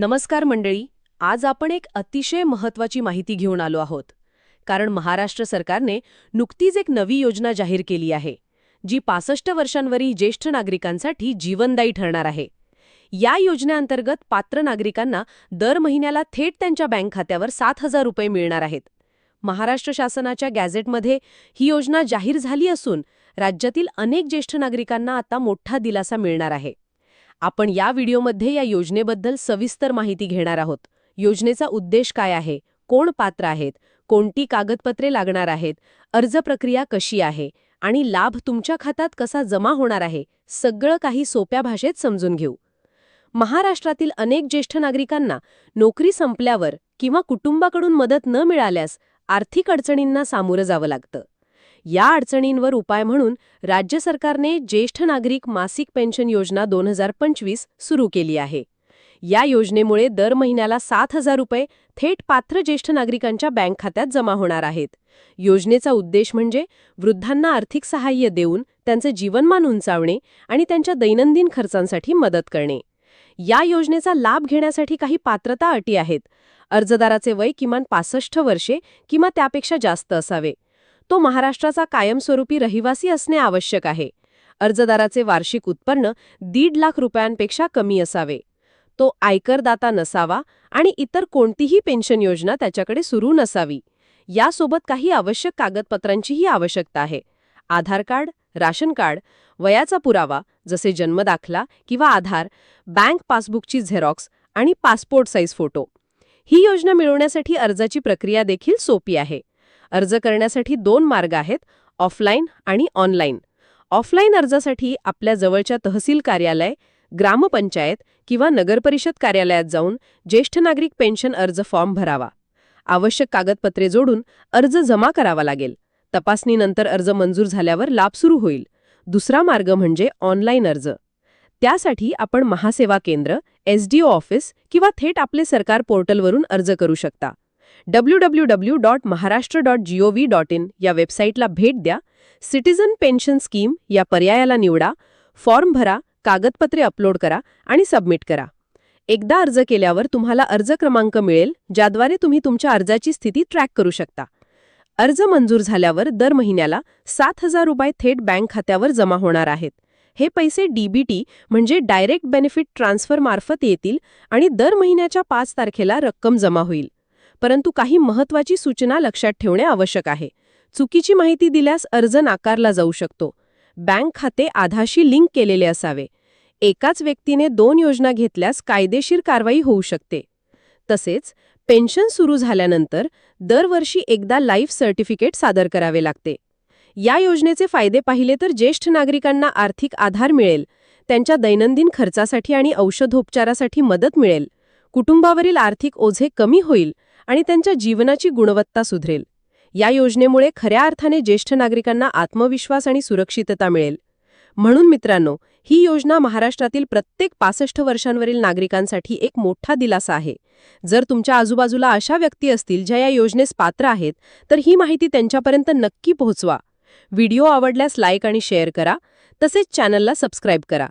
नमस्कार मंडळी आज आपण एक अतिशय महत्वाची माहिती घेऊन आलो आहोत. कारण महाराष्ट्र सरकारने नुकतीच एक नवी योजना जाहीर केली आहे जी पासष्ट वर्षांवरील ज्येष्ठ नागरिकांसाठी जीवनदायी ठरणार आहे. या योजनेअंतर्गत पात्र नागरिकांना दर महिन्याला थेट त्यांच्या बँक खात्यावर सात हजार रुपये मिळणार आहेत. महाराष्ट्र शासनाच्या गॅझेटमध्ये ही योजना जाहीर झाली असून राज्यातील अनेक ज्येष्ठ नागरिकांना आता मोठा दिलासा मिळणार आहे. आपण या व्हिडिओमध्ये या योजनेबद्दल सविस्तर माहिती घेणार आहोत. योजनेचा उद्देश काय आहे? कोण पात्र आहेत? कोणती कागदपत्रे लागणार आहेत? अर्ज प्रक्रिया कशी आहे? आणि लाभ तुमच्या खात्यात कसा जमा होणार आहे? सगळं काही सोप्या भाषेत समजून घेऊ. महाराष्ट्रातील अनेक ज्येष्ठ नागरिकांना नोकरी संपल्यावर किंवा कुटुंबाकडून मदत न मिळाल्यास आर्थिक अडचणींना सामोरं जावं लागतं. या अडचणींवर उपाय म्हणून राज्य सरकारने ज्येष्ठ नागरिक मासिक पेन्शन योजना दोन हजार पंचवीस सुरू केली आहे. या योजनेमुळे दर महिन्याला सात हजार रुपये थेट पात्र ज्येष्ठ नागरिकांच्या बँक खात्यात जमा होणार आहेत. योजनेचा उद्देश म्हणजे वृद्धांना आर्थिक सहाय्य देऊन त्यांचे जीवनमान उंचावणे आणि त्यांच्या दैनंदिन खर्चांसाठी मदत करणे. या योजनेचा लाभ घेण्यासाठी काही पात्रता अटी आहेत. अर्जदाराचे वय किमान पासष्ट वर्षे किंवा त्यापेक्षा जास्त असावे. तो महाराष्ट्राचा कायमस्वरूपी रहिवासी असणे आवश्यक आहे. अर्जदाराचे वार्षिक उत्पन्न दीड लाख रुपयांपेक्षा कमी असावे. तो आयकरदाता नसावा आणि इतर कोणतीही पेन्शन योजना त्याच्याकडे सुरू नसावी. यासोबत काही आवश्यक कागदपत्रांचीही आवश्यकता आहे. आधार कार्ड राशन कार्ड वयाचा पुरावा जसे जन्मदाखला किंवा आधार बँक पासबुकची झेरॉक्स आणि पासपोर्ट साईज फोटो. ही योजना मिळवण्यासाठी अर्जाची प्रक्रिया देखील सोपी आहे. अर्ज करण्यासाठी दोन मार्ग आहेत ऑफलाईन आणि ऑनलाईन. ऑफलाईन अर्जासाठी आपल्या जवळच्या तहसील कार्यालय ग्रामपंचायत किंवा नगरपरिषद कार्यालयात जाऊन ज्येष्ठ नागरिक पेन्शन अर्ज फॉर्म भरावा. आवश्यक कागदपत्रे जोडून अर्ज जमा करावा लागेल. तपासणीनंतर अर्ज मंजूर झाल्यावर लाभ सुरू होईल. दुसरा मार्ग म्हणजे ऑनलाईन अर्ज. त्यासाठी आपण महासेवा केंद्र एसडीओ ऑफिस किंवा थेट आपले सरकार पोर्टलवरून अर्ज करू शकता. W W W dot Maharashtra dot G O V dot in या वेबसाईटला भेट द्या. सिटिझन पेन्शन स्कीम या पर्यायाला निवडा. फॉर्म भरा कागदपत्रे अपलोड करा आणि सबमिट करा. एकदा अर्ज केल्यावर तुम्हाला अर्ज क्रमांक मिळेल ज्याद्वारे तुम्ही तुमच्या अर्जाची स्थिती ट्रॅक करू शकता. अर्ज मंजूर झाल्यावर दर महिन्याला सात हजार रुपये थेट बँक खात्यावर जमा होणार आहेत. हे पैसे डीबीटी म्हणजे डायरेक्ट बेनिफिट ट्रान्सफर मार्फत येतील आणि दर महिन्याच्या पाच तारखेला रक्कम जमा होईल. परंतु काही महत्वाची सूचना लक्षात ठेवणे आवश्यक आहे. चुकीची माहिती दिल्यास अर्ज नाकारला जाऊ शकतो. बँक खाते आधाशी लिंक केलेले असावे. एकाच व्यक्तीने दोन योजना घेतल्यास कायदेशीर कारवाई होऊ शकते. तसेच पेन्शन सुरू झाल्यानंतर दरवर्षी एकदा लाईफ सर्टिफिकेट सादर करावे लागते. या योजनेचे फायदे पाहिले तर ज्येष्ठ नागरिकांना आर्थिक आधार मिळेल त्यांच्या दैनंदिन खर्चासाठी आणि औषधोपचारासाठी मदत मिळेल कुटुंबावरील आर्थिक ओझे कमी होईल आणि त्यांच्या जीवनाची गुणवत्ता सुधरेल. या योजनेमुळे खऱ्या अर्थाने ज्येष्ठ नागरिकांना आत्मविश्वास आणि सुरक्षितता मिळेल. म्हणून मित्रांनो ही योजना महाराष्ट्रातील प्रत्येक पासष्ट वर्षांवरील नागरिकांसाठी एक मोठा दिलासा आहे. जर तुमच्या आजूबाजूला अशा व्यक्ती असतील ज्या या योजनेस पात्र आहेत तर ही माहिती त्यांच्यापर्यंत नक्की पोहोचवा. व्हिडिओ आवडल्यास लाईक आणि शेअर करा. तसेच चॅनलला सबस्क्राईब करा.